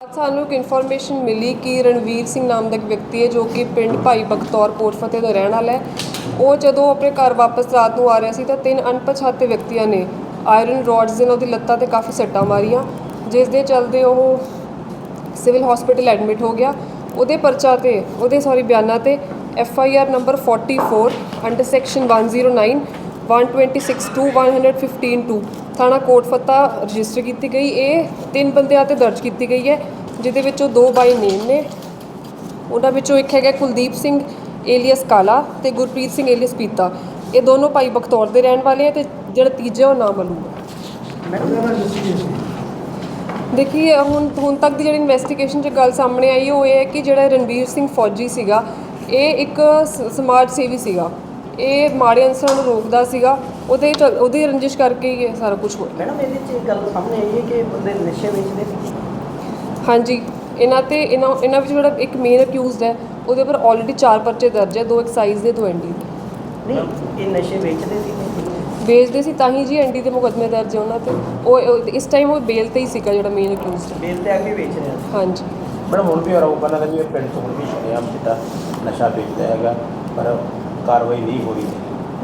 ਸਾਨੂੰ ਇੱਕ ਇਨਫੋਰਮੇਸ਼ਨ ਮਿਲੀ ਕਿ ਰਣਵੀਰ ਸਿੰਘ ਨਾਮ ਦਾ ਇੱਕ ਵਿਅਕਤੀ ਹੈ ਜੋ ਕਿ ਪਿੰਡ ਭਾਈ ਬਖਤੌਰ ਕੋਟ ਫਤਿਹ ਦਾ ਰਹਿਣ ਵਾਲਾ ਹੈ। ਉਹ ਜਦੋਂ ਆਪਣੇ ਘਰ ਵਾਪਸ ਰਾਤ ਨੂੰ ਆ ਰਿਹਾ ਸੀ ਤਾਂ ਤਿੰਨ ਅਣਪਛਾਤੇ ਵਿਅਕਤੀਆਂ ਨੇ ਆਇਰਨ ਰੋਡਸ ਦੇ ਨਾਲ ਉਹਦੀ ਲੱਤਾਂ ਤੇ ਕਾਫੀ ਸੱਟਾਂ ਮਾਰੀਆਂ, ਜਿਸ ਦੇ ਚਲਦੇ ਉਹ ਸਿਵਲ ਹਸਪੀਟਲ ਐਡਮਿਟ ਹੋ ਗਿਆ। ਉਹਦੇ ਪਰਚਾ ਤੇ, ਉਹਦੇ ਸੌਰੀ ਬਿਆਨਾਂ ਤੇ F I R number 44 under section 109 126 115 2 ਥਾਣਾ ਕੋਟ ਫੱਤਾ ਰਜਿਸਟਰ ਕੀਤੀ ਗਈ। ਇਹ ਤਿੰਨ ਬੰਦਿਆਂ ਤੇ ਦਰਜ ਕੀਤੀ ਗਈ ਹੈ, ਜਿਹਦੇ ਵਿੱਚੋਂ ਦੋ ਬਾਈ ਨੇਮ ਨੇ। ਉਹਨਾਂ ਵਿੱਚੋਂ ਇੱਕ ਹੈਗਾ ਕੁਲਦੀਪ ਸਿੰਘ ਏਲੀਅਸ ਕਾਲਾ ਤੇ ਗੁਰਪ੍ਰੀਤ ਸਿੰਘ ਏਲੀਅਸ ਪੀਤਾ। ਇਹ ਦੋਨੋਂ ਭਾਈ ਬਖਤੌਰ ਦੇ ਰਹਿਣ ਵਾਲੇ ਆ ਤੇ ਜਿਹੜਾ ਤੀਜਾ ਉਹ ਨਾਮਾਲੂਮ ਹੈ ਦੇਖੀਏ ਹੁਣ ਹੁਣ ਤੱਕ ਦੀ ਜਿਹੜੀ ਇਨਵੈਸਟੀਗੇਸ਼ਨ 'ਚ ਗੱਲ ਸਾਹਮਣੇ ਆਈ ਉਹ ਇਹ ਹੈ ਕਿ ਜਿਹੜਾ ਰਣਵੀਰ ਸਿੰਘ ਫੌਜੀ ਸੀਗਾ, ਇਹ ਇੱਕ ਸਮਾਜ ਸੇਵੀ ਸੀਗਾ। ਇਹ ਮਾੜੇ ਅਨਸਰਾਂ ਨੂੰ ਰੋਕਦਾ ਸੀਗਾ ਉਹਦੇ ਚ- ਉਹਦੀ ਰੰਜਿਸ਼ ਕਰਕੇ ਹੀ ਇਹ ਸਾਰਾ ਕੁਝ ਹੋਇਆ। ਮੈਡਮ ਇਹਦੇ 'ਚ ਇਹ ਗੱਲ ਸਾਹਮਣੇ ਆਈ ਹੈ ਕਿ ਬੰਦੇ ਨਸ਼ੇ ਵੇਚਦੇ ਸੀ? ਹਾਂਜੀ ਇਹਨਾਂ ਤੇ ਇਹਨਾਂ ਇਹਨਾਂ ਵਿੱਚ ਜਿਹੜਾ ਇੱਕ ਮੇਨ ਅਕਿਊਜ਼ਡ ਹੈ ਉਹਦੇ ਉੱਪਰ ਆਲਰੇਡੀ ਚਾਰ ਪਰਚੇ ਦਰਜ ਹੈ ਦੋ ਐਕਸਾਈਜ਼ ਦੇ ਦੋ ਐਨਡੀ ਦੇ। ਨਹੀਂ ਇਹ ਨਸ਼ੇ ਵੇਚਦੇ ਸੀ ਵੇਚਦੇ ਸੀ ਤਾਂ ਹੀ ਜੀ ਐਨਡੀ ਦੇ ਮੁਕੱਦਮੇ ਦਰਜ ਹੈ ਉਹਨਾਂ ਤੇ। ਉਹ ਉਹ- ਇਸ ਟਾਈਮ ਉਹ ਬੇਲ ਤੇ ਹੀ ਸੀਗਾ ਜਿਹੜਾ ਮੇਨ ਅਕਿਊਜ਼ਡ ਬੇਲ ਤੇ ਆ ਕੇ ਵੇਚ ਰਿਹਾ ਸੀ। ਹਾਂਜੀ। ਮੈਡਮ ਹੁਣ ਵੀ ਆਰੋਪ ਇਹਨਾਂ ਦਾ ਵੀ ਇਹ ਪਿੰਡ ਤੋਂ ਹੁਣ ਵੀ ਸ਼ਰੇਆਮ ਚਿੱਟਾ ਨਸ਼ਾ ਵੇਚਦਾ ਹੈਗਾ ਪਰ ਕਾਰਵਾਈ ਨਹੀਂ ਹੋ ਰਹੀ।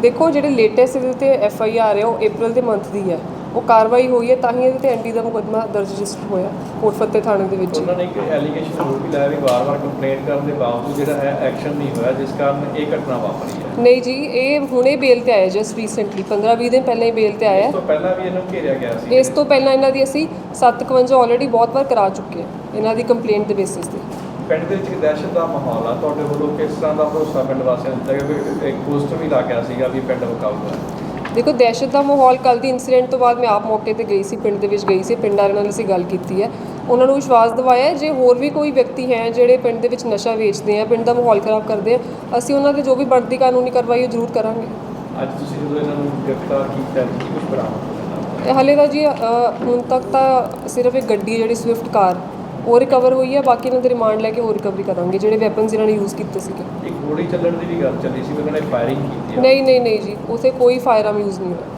ਦੇਖੋ ਜਿਹੜੇ ਲੇਟੈਸਟ ਇਹਦੇ ਤੇ ਐਫ ਆਈ ਆਰ ਹੈ ਉਹ April ਦੇ ਮੰਥ ਦੀ ਹੈ। ਉਹ ਕਾਰਵਾਈ ਹੋਈ ਹੈ ਤਾਂ ਹੀ ਇਹਦੇ ਤੇ ਐਨਡੀ ਦਾ ਮੁਕੱਦਮਾ ਦਰਜ ਰਜਿਸਟਰ ਹੋਇਆ ਕੋਟ ਫਤਿਹ ਥਾਣੇ ਦੇ ਵਿੱਚ। ਉਹਨਾਂ ਨੇ ਇੱਕ ਐਲੀਗੇਸ਼ਨ ਹੋਰ ਵੀ ਲਾਇਆ ਵੀ ਵਾਰ-ਵਾਰ ਕੰਪਲੇਂਟ ਕਰਨ ਦੇ ਬਾਵਜੂਦ ਜਿਹੜਾ ਹੈ ਐਕਸ਼ਨ ਨਹੀਂ ਹੋਇਆ ਜਿਸ ਕਾਰਨ ਇਹ ਘਟਨਾ ਵਾਪਰੀ ਹੈ। ਨਹੀਂ ਜੀ ਇਹ ਹੁਣੇ ਬੇਲ ਤੇ ਆਇਆ ਜਸਟ ਰੀਸੈਂਟਲੀ 15-20 ਦਿਨ ਪਹਿਲਾਂ ਹੀ ਬੇਲ ਤੇ ਆਇਆ। ਇਸ ਤੋਂ ਪਹਿਲਾਂ ਵੀ ਇਹਨੂੰ ਘੇਰਿਆ ਗਿਆ ਸੀ। ਇਸ ਤੋਂ ਪਹਿਲਾਂ ਇਹਨਾਂ ਦੀ ਅਸੀਂ 751 ਆਲਰੇਡੀ ਬਹੁਤ ਵਾਰ ਕਰਾ ਚੁੱਕੇ ਹਾਂ ਇਹਨਾਂ ਦੀ ਕੰਪਲੇਂਟ ਦੇ ਬੇਸਿਸ ਤੇ। ਪਿੰਡ ਦੇ ਵਿੱਚ ਦਹਿਸ਼ਤ ਦਾ ਮਾਹੌਲ ਆ। ਤੁਹਾਡੇ ਵੱਲੋਂ ਕਿਸ ਤਰ੍ਹਾਂ ਦਾ ਭਰੋਸਾ ਪਿੰਡ ਵਾਸੀਆਂ ਨੂੰ ਦਿੱਤਾ ਗਿਆ ਇੱਕ ਪੋਸਟਰ ਵੀ ਲਾ ਗਿਆ ਸੀਗਾ ਵੀ ਪਿੰਡ ਹੈ ਦੇਖੋ ਦਹਿਸ਼ਤ ਦਾ ਮਾਹੌਲ ਕੱਲ ਦੀ ਇਨਸੀਡੈਂਟ ਤੋਂ ਬਾਅਦ ਮੈਂ ਆਪ ਮੌਕੇ ਤੇ ਗਈ ਸੀ ਪਿੰਡ ਦੇ ਵਿੱਚ ਗਈ ਸੀ ਪਿੰਡ ਵਾਲਿਆਂ ਨਾਲ ਅਸੀਂ ਗੱਲ ਕੀਤੀ ਹੈ। ਉਹਨਾਂ ਨੂੰ ਵਿਸ਼ਵਾਸ ਦਿਵਾਇਆ ਜੇ ਹੋਰ ਵੀ ਕੋਈ ਵਿਅਕਤੀ ਹੈ ਜਿਹੜੇ ਪਿੰਡ ਦੇ ਵਿੱਚ ਨਸ਼ਾ ਵੇਚਦੇ ਆ ਪਿੰਡ ਦਾ ਮਾਹੌਲ ਖਰਾਬ ਕਰਦੇ ਆ ਅਸੀਂ ਉਹਨਾਂ ਦੇ ਜੋ ਵੀ ਬਣਦੀ ਕਾਨੂੰਨੀ ਕਾਰਵਾਈ ਉਹ ਜ਼ਰੂਰ ਕਰਾਂਗੇ। ਅੱਜ ਤੁਸੀਂ ਜਦੋਂ ਇਹਨਾਂ ਨੂੰ ਗ੍ਰਿਫਤਾਰ ਕੀਤਾ ਕੀ ਕੁਝ ਬਰਾਮਦ ਹੋਇਆ? ਤੇ ਹਲੇ ਤਾਂ ਜੀ ਹੁਣ ਤੱਕ ਤਾਂ ਸਿਰਫ ਇੱਕ ਗੱਡੀ ਜਿਹੜੀ ਸਵਿਫਟ ਕਾਰ ਉਹ ਰਿਕਵਰ ਹੋਈ ਹੈ ਬਾਕੀ ਇਹਨਾਂ ਦੇ ਰਿਮਾਂਡ ਲੈ ਕੇ ਹੋਰ ਰਿਕਵਰੀ ਕਰਾਂਗੇ ਜਿਹੜੇ ਵੈਪਨਸ ਇਹਨਾਂ ਨੇ ਯੂਜ਼ ਕੀਤੇ ਸੀਗੇ। ਇੱਕ ਗੋਲੀ ਚੱਲਣ ਦੀ ਵੀ ਗੱਲ ਚੱਲੀ ਸੀ ਉਹਨਾਂ ਨੇ ਫਾਇਰਿੰਗ ਕੀਤੀ ਹੈ ਨਹੀਂ ਨਹੀਂ ਨਹੀਂ ਜੀ ਉਥੇ ਕੋਈ ਫਾਇਰਆਰਮ ਯੂਜ਼ ਨਹੀਂ ਹੋਇਆ।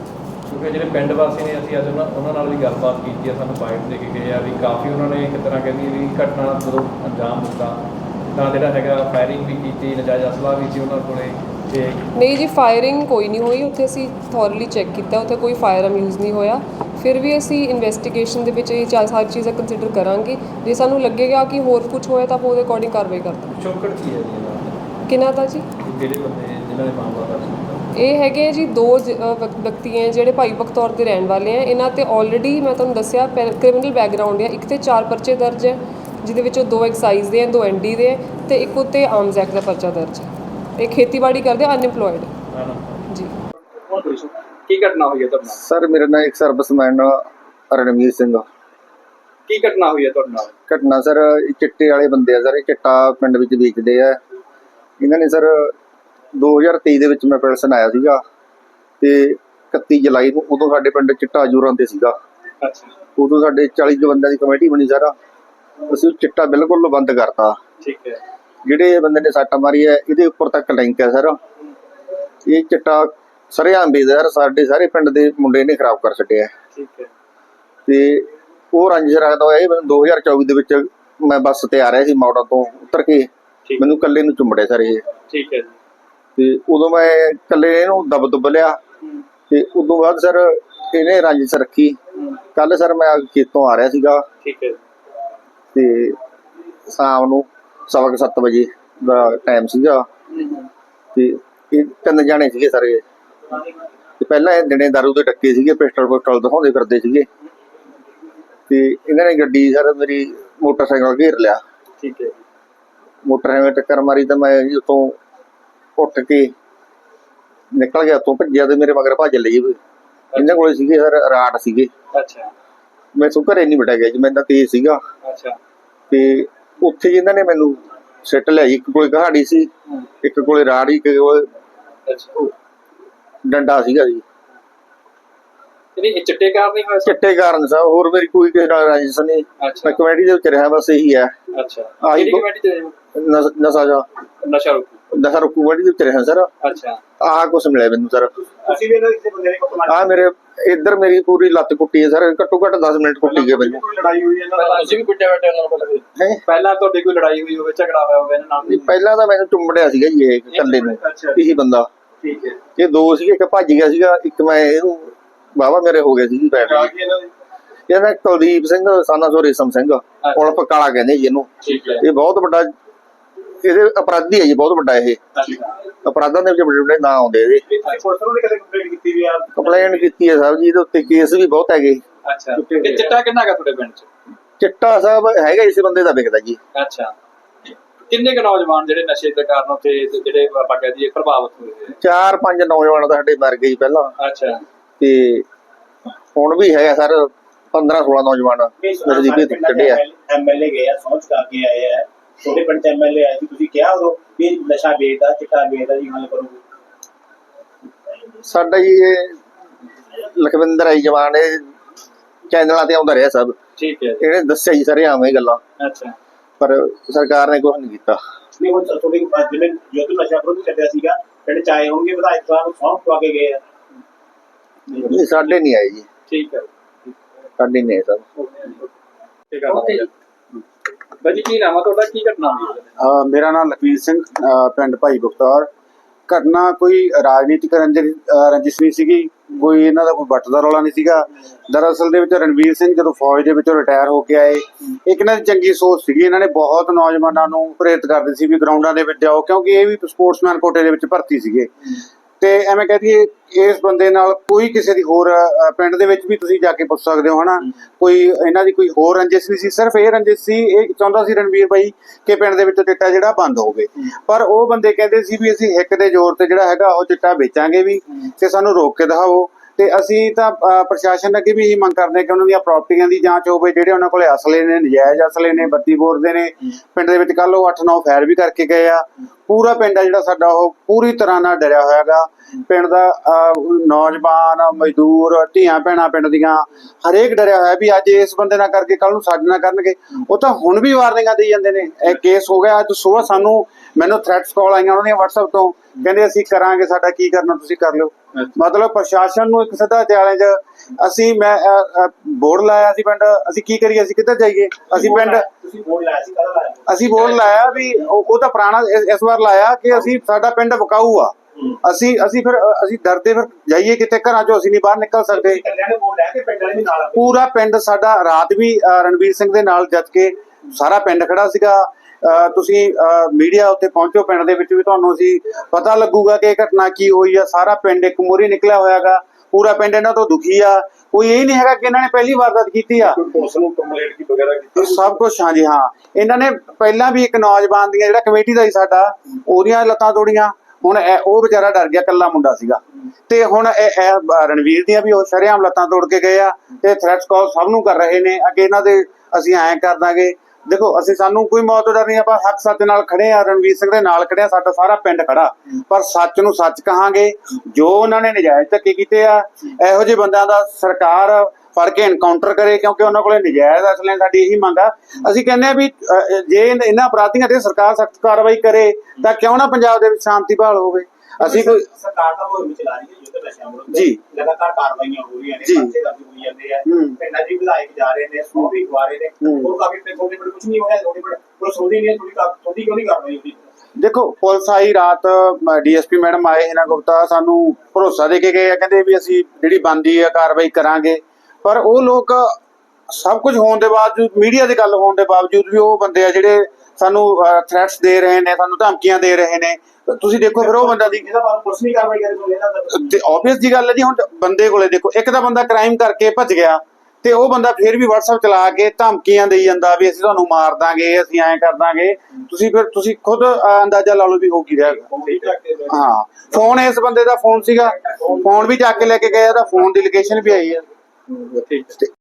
ਕਿਉਂਕਿ ਜਿਹੜੇ ਪਿੰਡ ਵਾਸੀ ਨੇ ਅਸੀਂ ਅੱਜ ਉਹਨਾਂ ਉਹਨਾਂ ਨਾਲ ਵੀ ਗੱਲਬਾਤ ਕੀਤੀ ਹੈ ਸਾਨੂੰ ਬਾਈਟ ਦੇ ਕੇ ਗਏ ਆ ਵੀ ਕਾਫੀ ਉਹਨਾਂ ਨੇ ਇੱਕ ਤਰ੍ਹਾਂ ਕਹਿੰਦੀ ਵੀ ਘਟਨਾ ਜਦੋਂ ਅੰਜਾਮ ਦਿੱਤਾ ਤਾਂ ਜਿਹੜਾ ਹੈਗਾ ਫਾਇਰਿੰਗ ਵੀ ਕੀਤੀ ਨਜਾਇਜ਼ ਅਸਲਾ ਵੀ ਸੀ ਉਹਨਾਂ ਕੋਲੇ ਤੇ ਨਹੀਂ ਜੀ ਫਾਇਰਿੰਗ ਕੋਈ ਨਹੀਂ ਹੋਈ ਉੱਥੇ ਅਸੀਂ ਥੋਰਲੀ ਚੈੱਕ ਕੀਤਾ ਉੱਥੇ ਕੋਈ ਫਾਇਰਆਰਮ ਯੂਜ਼ ਨਹੀਂ ਹੋਇਆ। ਫਿਰ ਵੀ ਅਸੀਂ ਇਨਵੈਸਟੀਗੇਸ਼ਨ ਦੇ ਵਿੱਚ ਇਹ ਚਾ- ਸਾਰੀ ਚੀਜ਼ਾਂ ਕੰਸੀਡਰ ਕਰਾਂਗੇ। ਜੇ ਸਾਨੂੰ ਲੱਗੇਗਾ ਕਿ ਹੋਰ ਕੁਝ ਹੋਇਆ ਤਾਂ ਆਪਾਂ ਉਹਦੇ ਅਕੋਰਡਿੰਗ ਕਾਰਵਾਈ ਕਰਦੇ ਚੌਕੜ ਕੀ ਹੈ ਜੀ ਇਹਨਾਂ ਦਾ? ਕਿਹਨਾਂ ਦਾ ਜੀ? ਜਿਹੜੇ ਬੰਦੇ ਜਿਨ੍ਹਾਂ ਦੇ ਮਾਮਲਾ ਦਰਜ ਕੀਤਾ ਇਹ ਹੈਗੇ ਆ ਜੀ ਦੋ ਵਿਅਕਤੀ ਹੈ ਜਿਹੜੇ ਭਾਈ ਬਖਤੌਰ ਦੇ ਰਹਿਣ ਵਾਲੇ ਆ ਇਹਨਾਂ ਤੇ ਆਲਰੇਡੀ ਮੈਂ ਤੁਹਾਨੂੰ ਦੱਸਿਆ ਕ੍ਰਿਮੀਨਲ ਬੈਕਗ੍ਰਾਉਂਡ ਹੈ। ਇੱਕ ਤੇ ਚਾਰ ਪਰਚੇ ਦਰਜ ਹੈ ਜਿਹਦੇ ਵਿੱਚੋਂ ਦੋ ਐਕਸਾਈਜ਼ ਦੇ ਹੈ ਦੋ ਐਨਡੀ ਦੇ ਹੈ ਤੇ ਇੱਕ ਉੱਤੇ ਆਰਮਸ ਐਕਟ ਦਾ ਪਰਚਾ ਦਰਜ ਹੈ। ਇਹ ਖੇਤੀਬਾੜੀ ਕਰਦੇ ਨਾ ਜੀ। ਕੀ ਘਟਨਾ ਹੋਈ ਹੈ ਤੁਹਾਡੇ ਨਾਲ? ਸਰ ਮੇਰਾ ਨਾਮ ਇੱਕ ਸਰਵਿਸਮੈਨ ਰਣਵੀਰ ਸਿੰਘ। ਕੀ ਘਟਨਾ ਹੋਈ ਹੈ ਤੁਹਾਡੇ ਨਾਲ? ਘਟਨਾ ਸਰ ਇਹ ਚਿੱਟੇ ਵਾਲੇ ਬੰਦੇ ਆ ਸਰ ਇਹ ਚਿੱਟਾ ਪਿੰਡ ਵਿੱਚ ਵੇਚਦੇ ਆ। ਇਹਨਾਂ ਨੇ ਸਰ 2023 ਦੇ ਵਿੱਚ ਮੈਂ ਪੈਲਸਨ ਆਇਆ ਸੀਗਾ ਤੇ 31 ਜੁਲਾਈ ਨੂੰ ਉਦੋਂ ਸਾਡੇ ਪਿੰਡ ਚਿੱਟਾ ਜੂਰਾਂ ਤੇ ਸੀਗਾ। ਅੱਛਾ। ਉਦੋਂ ਸਾਡੇ 40 ਕੁ ਬੰਦਿਆਂ ਦੀ ਕਮੇਟੀ ਬਣੀ ਸਰ ਅਸੀਂ ਉਹ ਚਿੱਟਾ ਬਿਲਕੁਲ ਬੰਦ ਕਰਤਾ। ਠੀਕ ਹੈ। ਜਿਹੜੇ ਬੰਦੇ ਨੇ ਸੱਟ ਮਾਰੀ ਹੈ ਇਹਦੇ ਉੱਪਰ ਤੱਕ ਲਿੰਕ ਹੈ ਸਰ। ਇਹ ਚਿੱਟਾ ਸਰੇਆਮ ਸਰ ਸਾਡੇ ਸਾਰੇ ਪਿੰਡ ਦੇ ਮੁੰਡੇ ਨੇ ਖਰਾਬ ਕਰ ਛੱਡਿਆ। ਠੀਕ ਹੈ। ਤੇ ਉਹ ਰੰਜ ਰੱਖਦਾ ਹੋਇਆ ਇਹ ਮੈਨੂੰ 2024 ਦੇ ਵਿੱਚ ਮੈਂ ਬੱਸ ਤੇ ਆ ਰਿਹਾ ਸੀ ਮੌੜਾ ਤੋਂ ਉਤਰ ਕੇ। ਮੈਨੂੰ ਇਕੱਲੇ ਨੂੰ ਚੁੰਮੜਿਆ ਸਰ ਇਹ। ਠੀਕ ਹੈ ਤੇ ਉਦੋਂ ਮੈਂ ਇਕੱਲੇ ਇਹਨੂੰ ਦਬ ਦੁੱਬ ਲਿਆ। ਤੇ ਉਦੋਂ ਬਾਅਦ ਸਰ ਇਹਨੇ ਰੰਜ ਰੱਖੀ। ਕੱਲ ਸਰ ਮੈਂ ਖੇਤੋਂ ਆ ਰਿਹਾ ਸੀਗਾ। ਠੀਕ ਹੈ। ਤੇ ਸ਼ਾਮ ਨੂੰ ਸਵਾ ਕੁ ਸੱਤ ਵਜੇ ਦਾ ਟਾਈਮ ਸੀਗਾ। ਤੇ ਇਹ ਤਿੰਨ ਜਾਣੇ ਸੀਗੇ ਸਰ। ਇਹ ਤੇ ਪਹਿਲਾਂ ਇਹ ਦਿਨੇ ਦਾਰੂ ਦੇ ਟੱਕੇ ਸੀਗੇ ਪਿਸਟਲ ਪਿਸਟਲ ਦਿਖਾਉਂਦੇ ਫਿਰਦੇ ਸੀਗੇ। ਤੇ ਇਹਨਾਂ ਨੇ ਗੱਡੀ ਸਰ ਮੇਰੀ ਮੋਟਰਸਾਈਕਲ ਘੇਰ ਲਿਆ। ਠੀਕ ਹੈ ਮੋਟਰਸਾਈਕਲ ਟੱਕਰ ਮਾਰੀ ਤਾਂ ਮੈਂ ਉੱਥੋਂ ਉੱਠ ਕੇ ਨਿਕਲ ਗਿਆ ਉੱਥੋਂ ਭੱਜਿਆ ਤੇ ਮੇਰੇ ਮਗਰ ਭੱਜ ਲਈ। ਇਹਨਾਂ ਕੋਲੇ ਸੀਗੇ ਸਰ ਰਾਡ ਸੀਗੇ। ਅੱਛਾ। ਮੈਂ ਸੋ ਘਰੇ ਨਹੀਂ ਬਟਿਆ ਗਿਆ ਜੀ ਮੈਂ ਤਾਂ ਤੇਜ਼ ਸੀਗਾ। ਅੱਛਾ। ਤੇ ਉੱਥੇ ਇਹਨਾਂ ਨੇ ਮੈਨੂੰ ਸਿੱਟ ਲਿਆ। ਇੱਕ ਕੋਲੇ ਕਹਾੜੀ ਸੀ ਇੱਕ ਕੋਲੇ ਰਾੜ ਇੱਕ ਕੋਲੇ ਅੱਛਾ। ਡੰਡਾ ਸੀਗਾ ਜੀ। ਨਹੀਂ ਇਹ ਚਿੱਟੇ ਕਾਰ ਨਹੀਂ ਹੋਇਆ ਚਿੱਟੇ ਕਾਰਨ ਸਾ ਹੋਰ ਮੇਰੀ ਕੋਈ ਕਿਸੇ ਨਾਲ ਰੰਜਿਸ਼ ਨਹੀਂ। ਅੱਛਾ। ਮੈਂ ਕਮੇਟੀ ਦੇ ਵਿੱਚ ਰਿਹਾ ਬਸ ਇਹੀ ਹੈ। ਅੱਛਾ। ਆਹੀ ਕਿਹੜੀ ਕਮੇਟੀ ਤੇ ਰਹੇ ਹੋ? ਨਸ- ਨਸ਼ਾ ਜਾ। ਨਸ਼ਾ ਰੋਕੂ। ਨਸ਼ਾ ਰੁਕੂ ਬੜੀ ਦੇ ਵਿੱਚ ਰਿਹਾ ਸਰ। ਅੱਛਾ। ਆਹ ਕੁਛ ਮਿਲਿਆ ਮੈਨੂੰ ਸਰ। ਤੁਸੀਂ ਵੀ ਇਹਨਾਂ ਕਿਸੇ ਬੰਦੇ ਨੇ ਆ ਮੇਰੇ ਇੱਧਰ ਮੇਰੀ ਪੂਰੀ ਲੱਤ ਕੁੱਟੀ ਹੈ ਸਰ। ਘੱਟੋ ਘੱਟ 10 ਮਿੰਟ ਕੁੱਟੀ ਗਈ ਮੈਨੂੰ। ਲੜਾਈ ਹੋਈ ਇਹਨਾਂ ਪਹਿਲਾਂ ਨਾਲ ਤੁਸੀਂ ਵੀ ਕੁੱਟਿਆ ਬੈਠੇ ਉਹਨਾਂ ਨੂੰ ਪਹਿਲਾਂ ਹੈਂ? ਪਹਿਲਾਂ ਤੁਹਾਡੀ ਕੋਈ ਲੜਾਈ ਹੋਈ ਹੋਵੇ ਝਗੜਾ ਹੋਇਆ ਹੋਵੇ ਇਹਨਾਂ ਨਾਲ ਨਹੀਂ, ਪਹਿਲਾਂ ਤਾਂ ਮੈਨੂੰ ਚੁੰਬੜਿਆ ਸੀਗਾ ਜੀ ਇਹ ਇਕੱਲੇ ਨੂੰ। ਅੱਛਾ। ਇਹੀ ਬੰਦਾ। ਠੀਕ ਹੈ। ਇਹ ਦੋ ਸੀਗੇ ਇੱਕ ਭੱਜ ਗਿਆ ਸੀਗਾ ਇੱਕ ਮੈਂ ਇਹਨੂੰ ਵਾਵਾ ਮੇਰੇ ਹੋ ਗਏ ਸੀ ਜੀ ਬੈਠ ਕੀ। ਇਹਨਾਂ ਦੇ? ਇਹਦਾ ਕੁਲਦੀਪ ਸਿੰਘ ਸਾਨਾ ਸੋ ਰੇਸ਼ਮ ਸਿੰਘ ਉਲਫ ਕਾਲਾ ਕਹਿੰਦੇ ਜੀ ਇਹਨੂੰ। ਇਹ ਬਹੁਤ ਵੱਡਾ ਇਹਦੇ ਅਪਰਾਧੀ ਹੈ ਜੀ ਬਹੁਤ ਵੱਡਾ ਇਹ। ਅਪਰਾਧਾਂ ਦੇ ਵਿੱਚ ਵੱਡੇ ਵੱਡੇ ਨਾਂ ਆਉਂਦੇ ਇਹਦੇ। ਇਹ ਤੁਸੀਂ ਪੁਲਿਸ ਨੂੰ ਨੀ ਕਦੇ ਕੰਪਲੇਂਟ ਕੀਤੀ ਹੈ ਸਾਹਿਬ ਜੀ ਇਹਦੇ ਉੱਤੇ ਕੇਸ ਵੀ ਬਹੁਤ ਹੈਗੇ। ਅੱਛਾ। ਚਿੱਟਾ ਕਿੰਨਾ ਹੈਗਾ ਤੁਹਾਡੇ ਪਿੰਡ 'ਚ? ਚਿੱਟਾ ਸਾਹਿਬ ਹੈਗਾ ਇਸੇ ਬੰਦੇ ਦਾ ਵਿਕਦਾ ਜੀ। ਅੱਛਾ। ਕਿੰਨੇ ਕੁ ਨੌਜਵਾਨ ਜਿਹੜੇ ਨਸ਼ੇ ਦੇ ਕਾਰਨ ਉੱਤੇ ਜਿਹੜੇ ਆਪਾਂ ਕਹਿ ਦਈਏ ਪ੍ਰਭਾਵਿਤ ਹੋਏ ਚਾਰ ਪੰਜ ਨੌਜਵਾਨ ਤਾਂ ਸਾਡੇ ਮਰ ਗਏ ਜੀ ਪਹਿਲਾਂ? ਅੱਛਾ। ਤੇ ਹੁਣ ਵੀ ਹੈਗਾ ਸਰ 15 16 ਨੌਜਵਾਨ ਵੀ ਕੱਢੇ ਆ। ਐਮਐਲਏ ਗਏ ਆ ਸੌਂਚ ਕਰਕੇ ਆਏ ਆ। ਛੋਟੇ ਪਿੰਡ ਐਮਐਲਏ ਆਏ ਸੀ ਤੁਸੀਂ ਕਿਹਾ ਉਦੋਂ ਵੀ ਨਸ਼ਾ ਵੇਚਦਾ ਚਿੱਟਾ ਵੇਚਦਾ ਜੀ ਹੱਲ ਕਰੋਗੇ ਸਾਡਾ ਜੀ ਇਹ ਲਖਵਿੰਦਰ ਆਈ ਜਵਾਨ ਇਹ ਚੈਨਲਾਂ ਤੇ ਆਉਂਦਾ ਰਿਹਾ ਸਭ। ਠੀਕ ਹੈ ਇਹਨੇ ਦੱਸਿਆ ਜੀ ਸਾਰੇ ਆਵੇਂ ਗੱਲਾਂ। ਅੱਛਾ। ਪਰ ਸਰਕਾਰ ਨੇ ਕੁਝ ਨਹੀਂ ਕੀਤਾ। ਨਹੀਂ ਹੁਣ ਤੁਹਾਡੇ ਜਿਵੇਂ ਜੋ ਨਸ਼ਾ ਵਿਰੋਧੀ ਚੱਲਿਆ ਸੀਗਾ ਪਿੰਡ ਚ ਆਏ ਹੋਣਗੇ ਵਿਧਾਇਕ ਸਾਹਿਬ ਨੂੰ ਸੌਂਪ ਪਵਾ ਕੇ ਗਏ ਆ। ਇਹ ਸਾਡੇ ਨਹੀਂ ਆਏ ਜੀ। ਠੀਕ ਹੈ। ਸਾਡੇ ਨਹੀਂ ਸਭ ਠੀਕ ਹੈ। ਬਾਜੀ ਕੀ ਨਾਮ ਆ ਤੁਹਾਡਾ? ਕੀ ਘਟਨਾ ਹੋਈ? ਮੇਰਾ ਨਾਮ ਲਖਵੀਰ ਸਿੰਘ ਪਿੰਡ ਭਾਈ ਬਖਤੌਰ ਘਟਨਾ ਕੋਈ ਰਾਜਨੀਤਿਕ ਰੰਜਿਸ਼ ਨਹੀਂ ਸੀਗੀ। ਕੋਈ ਇਹਨਾਂ ਦਾ ਕੋਈ ਵੱਟ ਦਾ ਰੌਲਾ ਨਹੀਂ ਸੀਗਾ। ਦਰਅਸਲ ਦੇ ਵਿੱਚ ਰਣਵੀਰ ਸਿੰਘ ਜਦੋਂ ਫੌਜ ਦੇ ਵਿੱਚੋਂ ਰਿਟਾਇਰ ਹੋ ਕੇ ਆਏ, ਇੱਕ ਇਹਨਾਂ ਦੀ ਚੰਗੀ ਸੋਚ ਸੀਗੀ, ਇਹਨਾਂ ਨੇ ਬਹੁਤ ਨੌਜਵਾਨਾਂ ਨੂੰ ਪ੍ਰੇਰਿਤ ਕਰਦੇ ਸੀ ਵੀ ਗਰਾਊਂਡਾਂ ਦੇ ਵਿੱਚ ਜਾਓ, ਕਿਉਂਕਿ ਇਹ ਵੀ ਸਪੋਰਟਸਮੈਨ ਕੋਟੇ ਦੇ ਵਿੱਚ ਭਰਤੀ ਸੀਗੇ। ਤੇ ਐਵੇਂ ਕਹਦੀਏ ਇਸ ਬੰਦੇ ਨਾਲ ਕੋਈ ਕਿਸੇ ਦੀ ਹੋਰ ਪਿੰਡ ਦੇ ਵਿੱਚ ਵੀ ਤੁਸੀਂ ਜਾ ਕੇ ਪੁੱਛ ਸਕਦੇ ਹੋ ਹਨਾ? ਕੋਈ ਇਹਨਾਂ ਦੀ ਕੋਈ ਹੋਰ ਰੰਜਿਸ਼ ਨਹੀਂ ਸੀ ਸਿਰਫ ਇਹ ਰੰਜਿਸ਼ ਸੀ ਇਹ ਚਾਹੁੰਦਾ ਸੀ ਰਣਵੀਰ ਬਾਈ ਕਿ ਪਿੰਡ ਦੇ ਵਿੱਚੋਂ ਚਿੱਟਾ ਜਿਹੜਾ ਬੰਦ ਹੋਵੇ। ਪਰ ਉਹ ਬੰਦੇ ਕਹਿੰਦੇ ਸੀ ਵੀ ਅਸੀਂ ਹਿੱਕ ਦੇ ਜ਼ੋਰ ਤੇ ਜਿਹੜਾ ਹੈਗਾ ਉਹ ਚਿੱਟਾ ਵੇਚਾਂਗੇ ਵੀ ਤੇ ਸਾਨੂੰ ਰੋਕ ਕੇ ਦਿਖਾਓ। ਤੇ ਅਸੀਂ ਤਾਂ ਅਹ, ਪ੍ਰਸ਼ਾਸਨ ਅੱਗੇ ਵੀ ਇਹੀ ਮੰਗ ਕਰਦੇ ਹਾਂ ਕਿ ਉਹਨਾਂ ਦੀਆਂ ਪ੍ਰਾਪਰਟੀਆਂ ਦੀ ਜਾਂਚ ਹੋਵੇ ਜਿਹੜੇ ਉਹਨਾਂ ਕੋਲੇ ਅਸਲੇ ਨੇ ਨਜਾਇਜ਼ ਅਸਲੇ ਨੇ ਬੱਤੀ ਬੋਰਡ ਦੇ ਨੇ। ਪਿੰਡ ਦੇ ਵਿੱਚ ਕੱਲ ਉਹ 8-9 ਫਾਇਰ ਵੀ ਕਰਕੇ ਗਏ ਆ। ਪੂਰਾ ਪਿੰਡ ਆ ਜਿਹੜਾ ਸਾਡਾ ਉਹ ਪੂਰੀ ਤਰ੍ਹਾਂ ਨਾਲ ਡਰਿਆ ਹੋਇਆਗਾ ਪਿੰਡ ਦਾ ਅਹ, ਨੌਜਵਾਨ ਮਜ਼ਦੂਰ ਧੀਆਂ ਭੈਣਾਂ ਪਿੰਡ ਦੀਆਂ ਹਰੇਕ ਡਰਿਆ ਹੋਇਆ ਵੀ ਅੱਜ ਇਸ ਬੰਦੇ ਨਾਲ ਕਰਕੇ ਕੱਲ ਨੂੰ ਸਾਡੇ ਨਾਲ ਕਰਨਗੇ। ਉਹ ਤਾਂ ਹੁਣ ਵੀ ਵਾਰਨਿੰਗਾਂ ਦੇਈ ਜਾਂਦੇ ਨੇ। ਇਹ ਕੇਸ ਹੋ ਗਿਆ ਅੱਜ ਸਵੇਰ ਸਾਨੂੰ ਮੈਨੂੰ ਥ੍ਰੈਟਸ ਕਾਲ ਆਈਆਂ ਉਹਨਾਂ ਦੀਆਂ WhatsApp ਤੋਂ। ਕਹਿੰਦੇ ਅਸੀਂ ਕਰਾਂਗੇ ਸਾਡਾ ਕੀ ਕਰਨਾ ਤੁਸੀਂ ਕਰ ਲਿਓ। ਮਤਲਬ ਪ੍ਰਸ਼ਾਸਨ ਨੂੰ ਇੱਕ ਸਿੱਧਾ ਚੈਲੰਜ ਅਸੀਂ ਮੈਂ ਬੋਰਡ ਲਾਇਆ ਸੀ ਪਿੰਡ ਅਸੀਂ ਕੀ ਕਰੀਏ ਅਸੀਂ ਕਿੱਧਰ ਜਾਈਏ? ਅਸੀਂ ਪਿੰਡ ਤੁਸੀਂ ਬੋਲ ਲਾਇਆ ਸੀ ਕਦੋਂ ਲਾਇਆ? ਅਸੀਂ ਬੋਲ ਲਾਇਆ ਵੀ ਉਹ ਤਾਂ ਪੁਰਾਣਾ ਇਸ- ਵਾਰ ਲਾਇਆ ਕਿ ਅਸੀਂ ਸਾਡਾ ਪਿੰਡ ਵਿਕਾਊ ਆ। ਅਸੀਂ ਅਸੀਂ ਫਿਰ ਅਸੀਂ ਡਰਦੇ ਫਿਰ ਜਾਈਏ ਕਿਤੇ ਘਰਾਂ ਚੋਂ ਅਸੀਂ ਨਹੀਂ ਬਾਹਰ ਨਿਕਲ ਸਕਦੇ। ਪੂਰਾ ਪਿੰਡ ਸਾਡਾ ਰਾਤ ਵੀ ਰਣਵੀਰ ਸਿੰਘ ਦੇ ਨਾਲ ਜੱਜ ਕੇ ਸਾਰਾ ਪਿੰਡ ਖੜਾ ਸੀਗਾ। ਤੁਸੀਂ ਮੀਡੀਆ ਉੱਤੇ ਪਹੁੰਚੋ ਪਿੰਡ ਦੇ ਵਿੱਚ ਵੀ ਤੁਹਾਨੂੰ ਅਸੀਂ ਪਤਾ ਲੱਗੂਗਾ ਕਿ ਇਹ ਘਟਨਾ ਕੀ ਹੋਈ ਆ। ਸਾਰਾ ਪਿੰਡ ਇੱਕ ਮੋਰੀ ਨਿਕਲਿਆ ਹੋਇਆਗਾ। ਪੂਰਾ ਪਿੰਡ ਇਹਨਾਂ ਤੋਂ ਦੁਖੀ ਆ। ਕੋਈ ਇਹ ਨਹੀਂ ਹੈਗਾ ਕਿ ਇਹਨਾਂ ਨੇ ਪਹਿਲੀ ਵਾਰਦਾਤ ਕੀਤੀ ਆ। ਪੁਲਿਸ ਨੂੰ ਕੰਪਲੇਂਟ ਕੀ ਵਗੈਰਾ ਕੀਤੀ ਇਹ ਸਭ ਕੁਝ ਹਾਂਜੀ ਹਾਂ। ਇਹਨਾਂ ਨੇ ਪਹਿਲਾਂ ਵੀ ਇੱਕ ਨੌਜਵਾਨ ਦੀਆਂ ਜਿਹੜਾ ਕਮੇਟੀ ਦਾ ਹੀ ਸਾਡਾ ਉਹਦੀਆਂ ਲੱਤਾਂ ਤੋੜੀਆਂ। ਹੁਣ ਉਹ ਵਿਚਾਰਾ ਡਰ ਗਿਆ ਕੱਲਾ ਮੁੰਡਾ ਸੀਗਾ। ਤੇ ਹੁਣ ਇਹ ਰਣਵੀਰ ਦੀਆਂ ਵੀ ਉਹ ਸ਼ਰੇਆਮ ਲੱਤਾਂ ਤੋੜ ਕੇ ਗਏ ਆ। ਤੇ ਥ੍ਰੈਟਸ ਕਾਲ ਸਭ ਨੂੰ ਕਰ ਰਹੇ ਨੇ। ਅੱਗੇ ਇਹਨਾਂ ਦੇ ਅਸੀਂ ਐਂ ਕਰ ਦਾਂਗੇ। ਦੇਖੋ ਅਸੀਂ ਸਾਨੂੰ ਕੋਈ ਮੌਤ ਤੋਂ ਡਰ ਨਹੀਂ ਆਪਾਂ ਹੱਕ ਸੱਚ ਨਾਲ ਖੜੇ ਆ ਰਣਵੀਰ ਸਿੰਘ ਦੇ ਨਾਲ ਖੜੇ ਆ ਸਾਡਾ ਸਾਰਾ ਪਿੰਡ ਖੜਾ। ਪਰ ਸੱਚ ਨੂੰ ਸੱਚ ਕਹਾਂਗੇ ਜੋ ਉਹਨਾਂ ਨੇ ਨਜਾਇਜ਼ ਧੱਕੇ ਕੀਤੇ ਆ ਇਹੋ ਜਿਹੇ ਬੰਦਿਆਂ ਦਾ ਸਰਕਾਰ ਫੜ ਕੇ ਐਨਕਾਊਂਟਰ ਕਰੇ ਕਿਉਂਕਿ ਉਹਨਾਂ ਕੋਲੇ ਨਜਾਇਜ਼ ਅਸਲੇ ਸਾਡੀ ਇਹੀ ਮੰਗ ਆ। ਅਸੀਂ ਕਹਿੰਦੇ ਆ ਵੀ ਜੇ ਇਹਨਾਂ ਅਪਰਾਧੀਆਂ ਤੇ ਸਰਕਾਰ ਸਖਤ ਕਾਰਵਾਈ ਕਰੇ ਤਾਂ ਕਿਉਂ ਨਾ ਪੰਜਾਬ ਦੇ ਵਿੱਚ ਸ਼ਾਂਤੀ ਬਹਾਲ ਹੋਵੇ? ਅਸੀਂ ਕੋਈ ਸਰਕਾਰ ਤਾਂ ਮੁਹਿੰਮ ਚਲਾ ਰਹੀ ਹੈ। ਨਸ਼ਿਆਂ ਵਿਰੁੱਧ ਜੀ। ਲਗਾਤਾਰ ਕਾਰਵਾਈਆਂ ਹੋ ਰਹੀਆਂ ਨੇ ਜੀ। ਪਾਸੇ ਦਾ ਵੀ ਹੋਈ ਜਾਂਦੇ ਆ ਹੂੰ। ਪਿੰਡਾਂ ਵੀ ਵਿਧਾਇਕ ਜਾ ਰਹੇ ਨੇ ਸੌ ਵੀ ਖਵਾ ਰਹੇ ਨੇ ਹੂੰ। ਹੋਰ ਕਾਫੀ ਥੋੜੇ ਬੜੇ ਕੁਝ ਨਹੀਂ ਹੋਇਆ ਥੋੜੇ ਬੜੇ ਪੁਲਿਸ ਸੋਦੀ ਨਹੀਂ ਹੈ ਥੋੜੀ ਥੋੜੀ ਕਿਉਂ ਨਹੀਂ ਕਰ ਰਹੀ ਉਹਦੀ ਦੇਖੋ ਪੁਲਿਸ ਆਈ ਰਾਤ ਡੀਐਸਪੀ ਮੈਡਮ ਆਏ ਇਹਨਾਂ ਗੁਪਤਾ ਸਾਨੂੰ ਭਰੋਸਾ ਦੇ ਕੇ ਗਏ ਆ ਕਹਿੰਦੇ ਵੀ ਅਸੀਂ ਜਿਹੜੀ ਬੰਦੀ ਆ ਕਾਰਵਾਈ ਕਰਾਂਗੇ ਪਰ ਉਹ ਲੋਕ ਸਭ ਕੁਝ ਹੋਣ ਦੇ ਬਾਵਜੂਦ ਮੀਡੀਆ ਦੀ ਗੱਲ ਹੋਣ ਦੇ ਬਾਵਜੂਦ ਵੀ ਉਹ ਬੰਦੇ ਆ ਜਿਹੜੇ ਸਾਨੂੰ ਥ੍ਰੈਟਸ ਦੇ ਰਹੇ ਨੇ ਸਾਨੂੰ ਧਮਕੀਆਂ ਦੇ ਰਹੇ ਨੇ। ਤੁਸੀਂ ਦੇਖੋ ਫਿਰ ਉਹ ਬੰਦਾ ਦੀ ਪੁਲਿਸ ਨਹੀਂ ਕਾਰਵਾਈ ਕਰੇ ਤਾਂ ਆਬਵੀਅਸ ਜੀ ਗੱਲ ਹੈ ਜੀ ਹੁਣ ਬੰਦੇ ਕੋਲੇ ਦੇਖੋ ਇੱਕ ਤਾਂ ਬੰਦਾ ਕ੍ਰਾਈਮ ਕਰਕੇ ਭੱਜ ਗਿਆ ਤੇ ਉਹ ਬੰਦਾ ਫਿਰ ਵੀ WhatsApp ਚਲਾ ਕੇ ਧਮਕੀਆਂ ਦੇਈ ਜਾਂਦਾ ਵੀ ਅਸੀਂ ਤੁਹਾਨੂੰ ਮਾਰ ਦਾਂਗੇ ਅਸੀਂ ਐਂ ਕਰ ਦਾਂਗੇ। ਤੁਸੀਂ ਫਿਰ ਤੁਸੀਂ ਖੁਦ ਅੰਦਾਜ਼ਾ ਲਾ ਲਓ ਵੀ ਹੋ ਕੀ ਰਿਹਾ ਹੈ ਫੋਨ ਇਸ ਬੰਦੇ ਦਾ ਫੋਨ ਸੀਗਾ। ਫੋਨ ਵੀ ਚੱਕ ਕੇ ਲੈ ਕੇ ਗਏ ਤਾਂ ਫੋਨ ਦੀ ਲੋਕੇਸ਼ਨ ਵੀ ਆਈ ਠੀਕ ਹੈ।